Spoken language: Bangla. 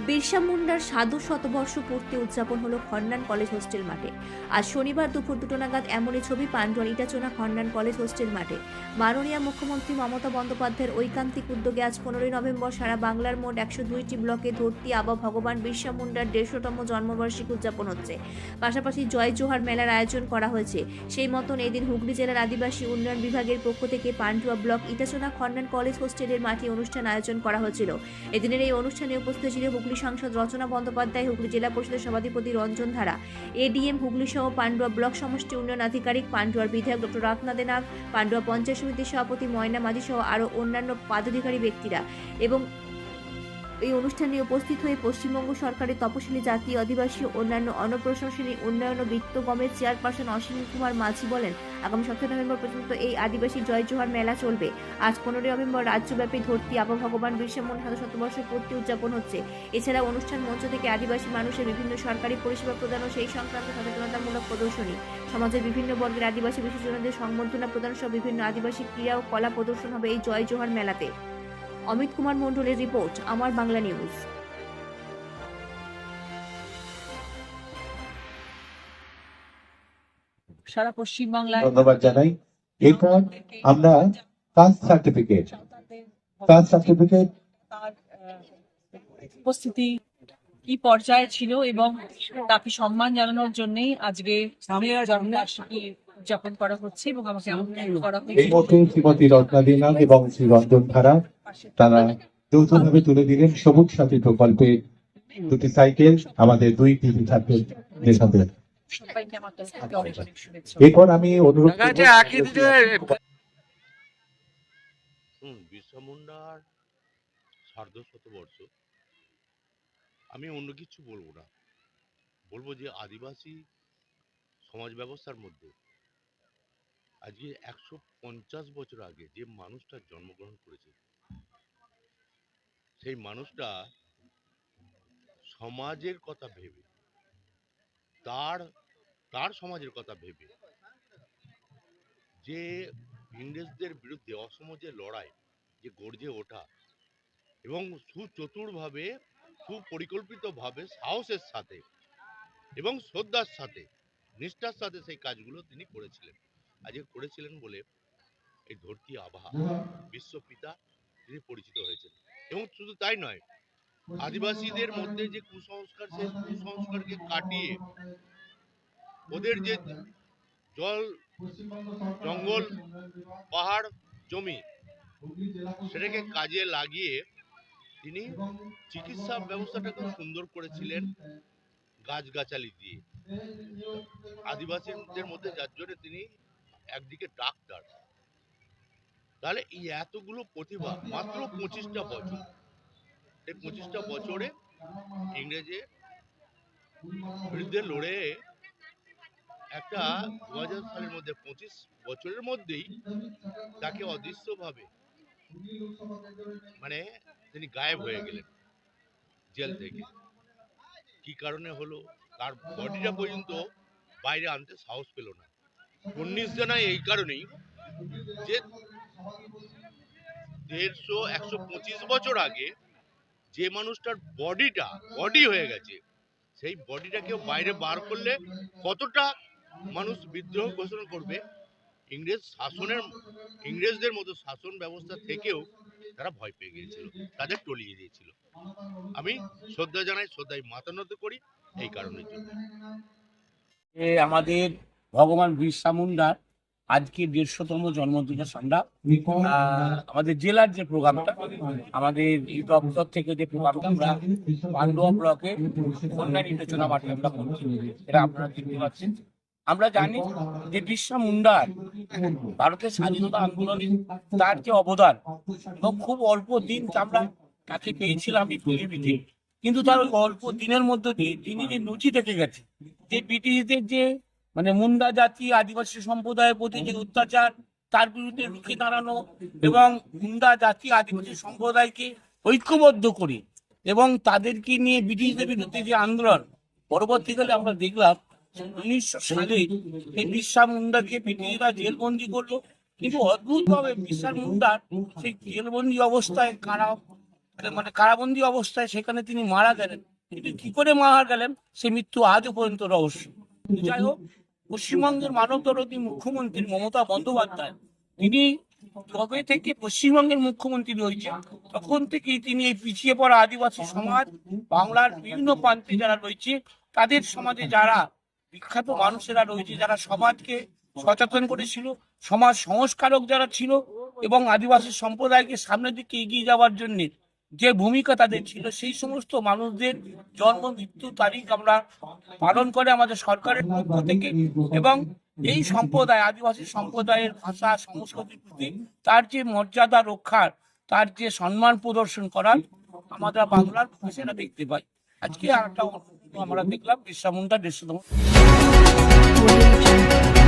বিরসা মুন্ডার সাধু শতবর্ষ পূর্তি উদযাপন হলো খন্ডান কলেজ হোস্টেল মাঠে। আজ শনিবার দুপুর দুটো নাগাদ এমনই ছবি পান্ডুয়ার ইটাচোনা খন্ডান কলেজ হোস্টেল মাঠে। মাননীয় মুখ্যমন্ত্রী মমতা বন্দ্যোপাধ্যায়ের ঐকান্তিক উদ্যোগে আজ পনেরোই নভেম্বর সারা বাংলার মোট একশো দুইটি ব্লকে ধরতি আবা ভগবান বিরসা মুন্ডার দেড়শোতম জন্মবার্ষিকী উদযাপন হচ্ছে। পাশাপাশি জয় জোহার মেলার আয়োজন করা হয়েছে। সেই মতন এদিন হুগলি জেলার আদিবাসী উন্নয়ন বিভাগের পক্ষ থেকে পান্ডুয়া ব্লক ইটাচোনা খন্ডান কলেজ হোস্টেলের মাঠে অনুষ্ঠান আয়োজন করা হয়েছিল। এদিনের এই অনুষ্ঠানে উপস্থিত ছিল হুগলি সাংসদ রচনা বন্দ্যোপাধ্যায়, হুগলি জেলা পরিষদের সভাধিপতি রঞ্জন ধারা, এডিএম হুগলি সহ পান্ডুয়া ব্লক সমষ্টি উন্নয়ন আধিকারিক পান্ডুয়ার বিধায়ক ডক্টর রত্না নাগ পান্ডুয়া পঞ্চায়েত সমিতির সভাপতি ময়না মাঝি সহ আরও অন্যান্য পদাধিকারী ব্যক্তিরা এবং এই অনুষ্ঠানে উপস্থিত হয়ে পশ্চিমবঙ্গ সরকারের তপশিলি জাতি আদিবাসী অন্যান্য অনপ্রশাসনী উন্নয়ন ও বিত্ত গমের চেয়ারপারসন অসীম কুমার মাঝি বলেন, আগামী সতেরো নভেম্বর পর্যন্ত এই আদিবাসী জয় জোহার মেলা চলবে। আজ পনেরোই নভেম্বর রাজ্যব্যাপী ধরতি আবা ভগবান বিরসা সাত শতবর্ষ পূর্তি উদযাপন হচ্ছে। এছাড়া অনুষ্ঠান মঞ্চ থেকে আদিবাসী মানুষের বিভিন্ন সরকারি পরিষেবা প্রদান ও সেই সংক্রান্ত সচেতনতামূলক প্রদর্শনী। সমাজের বিভিন্ন বর্গের আদিবাসী বিশেষজনদের সংবর্ধনা প্রদান সহ বিভিন্ন আদিবাসী ক্রীড়া ও কলা প্রদর্শন হবে এই জয় জোহার মেলাতে। অমিত কুমার মণ্ডলের রিপোর্ট আমার বাংলা নিউজ। সারা পশ্চিমবাংলায় ধন্যবাদ জানাই। এরপর আমরা কাস্ট সার্টিফিকেট কাস্ট সার্টিফিকেট উপস্থিতি কি পর্যায়ে ছিল এবং তাকে সম্মান জানানোর জন্যই আজকে উদযাপন করা হচ্ছে এবং আমাকে আমন্ত্রণ করা এই হয়েছে। এবং শ্রী রঞ্জন ধারা তারা যৌথভাবে তুলে দিলেন সবুজ সাথী প্রকল্পে দুটি সাইকেল আমাদের দুই কৃষি ছাত্রদের সাথে সবাইকে আমার তরফ থেকে অনেক অনেক শুভেচ্ছা। এরপর আমি অনুরোধ বিরসা মুন্ডার সার্ধ শতবর্ষ আমি অন্য কিছু বলব না। বলব যে আদিবাসী সমাজ ব্যবস্থার মধ্যে আজকে একশো পঞ্চাশ বছর আগে যে মানুষটা জন্মগ্রহণ করেছে সেই মানুষটা সমাজের কথা ভেবে তার তার সমাজের কথা ভেবে যে ইংরেজদের বিরুদ্ধে অসম যে লড়াই যে গর্জে ওঠা এবং সুচতুরভাবে সুপরিকল্পিতভাবে সাহসের সাথে এবং শ্রদ্ধার সাথে নিষ্ঠার সাথে সেই কাজগুলো তিনি করেছিলেন। আজকে করেছিলেন বলে এই ধরতি আবহা বিশ্বপিতা তিনি পরিচিত হয়েছেন। এবং শুধু তাই নয়, আদিবাসীদের মধ্যে যে কুসংস্কার, সেই কুসংস্কারকে কাটিয়ে ওদের যে জল, জঙ্গল, পাহাড়, জমি, সেটাকে কাজে লাগিয়ে তিনি চিকিৎসা ব্যবস্থাটাকে সুন্দর করেছিলেন গাছগাছালি দিয়ে। আদিবাসীদের মধ্যে যার জন্য তিনি একদিকে ডাক্তার তাহলে এই এতগুলো প্রতিভা মাত্র পঁচিশটা বছর। এই পঁচিশটা বছরে ইংরেজের বিরুদ্ধে লড়ে একটা দু হাজার সালের মধ্যে পঁচিশ বছরের মধ্যেই তাকে অদৃশ্যভাবে মানে তিনি গায়েব হয়ে গেলেন জেল থেকে। কি কারণে হলো? তার বডিটা পর্যন্ত বাইরে আনতে সাহস পেল না। উনিশ জানায় এই কারণেই যে দেড়শো, একশো পঁচিশ বছর আগে যে মানুষটার বডিটা, বডি হয়ে গেছে, সেই বডিটাকেও বাইরে বার করলে কতটা মানুষ বিদ্রোহ ঘোষণা করবে? ইংরেজ শাসনের, ইংরেজদের মতো শাসন ব্যবস্থা থেকেও তারা ভয় পেয়ে গিয়েছিল, তাদের টলিয়ে দিয়েছিল। আমি শ্রদ্ধা জানাই, শ্রদ্ধায় মাথা নত করি, এই কারণের জন্য। আমাদের ভগবান বিরসা মুন্ডার আজকে দেড়শোতম জন্মদিনের আহ, আমাদের জেলার যে প্রোগ্রামটা আমাদের দপ্তর থেকে যে প্রোগ্রামটা আমরা পান্ডুয়া ব্লকে কন্যা নির্বাচনা মাঠে আমরা করছি। এটা আপনারা দেখতে পাচ্ছেন। আমরা জানি যে বিশ্বা মুন্ডার ভারতের স্বাধীনতা আন্দোলনে তার যে অবদান এবং খুব অল্প দিন আমরা তাকে পেয়েছিলাম এই পৃথিবীতে কিন্তু তার অল্প দিনের মধ্যে দিয়ে তিনি যে নথি থেকে গেছে যে ব্রিটিশদের যে মানে মুন্ডা জাতি, আদিবাসী সম্প্রদায়ের প্রতি যে অত্যাচার, তার বিরুদ্ধে রুখে দাঁড়ানো এবং মুন্ডা জাতি, আদিবাসী সম্প্রদায়কে ঐক্যবদ্ধ করে এবং তাদেরকে নিয়ে ব্রিটিশদের বিরুদ্ধে যে আন্দোলন, পরবর্তীকালে আমরা দেখলাম উনিশশো সালে এই বিরসা মুন্ডাকে ব্রিটিশরা জেলবন্দি করল। কিন্তু অদ্ভুত ভাবে বিরসা মুন্ডার সেই জেলবন্দি অবস্থায় কারা মানে কারাবন্দি অবস্থায় সেখানে তিনি মারা গেলেন। কিন্তু কি করে মারা গেলেন? সে মৃত্যু আজও পর্যন্ত রহস্য। যাই হোক পশ্চিমবঙ্গের মানবদরদী মুখ্যমন্ত্রী মমতা বন্দ্যোপাধ্যায়, তিনি কবে থেকে পশ্চিমবঙ্গের মুখ্যমন্ত্রী রয়েছেন? তখন থেকেই তিনি এই পিছিয়ে পড়া আদিবাসী সমাজ, বাংলার বিভিন্ন প্রান্তে যারা রয়েছে, তাদের সমাজে যারা বিখ্যাত মানুষেরা রয়েছে, যারা সমাজকে সচেতন করেছিল, সমাজ সংস্কারক যারা ছিল এবং আদিবাসী সম্প্রদায়কে সামনের দিকে এগিয়ে যাওয়ার জন্য যে ভূমিকা তাদের ছিল, সেই সমস্ত মানুষদের জন্ম, মৃত্যু তারিখ আমরা পালন করে আমাদের সরকারের পক্ষ থেকে এবং এই সম্প্রদায়, আদিবাসী সম্প্রদায়ের ভাষা, সংস্কৃতির প্রতি তার যে মর্যাদা রক্ষার, তার যে সম্মান প্রদর্শন করার আমরা বাংলার ভাষাটা দেখতে পাই আজকে আর একটা আমরা দেখলাম বিশ্বা মুন্ডা দেড়শোতম Audio Jungle.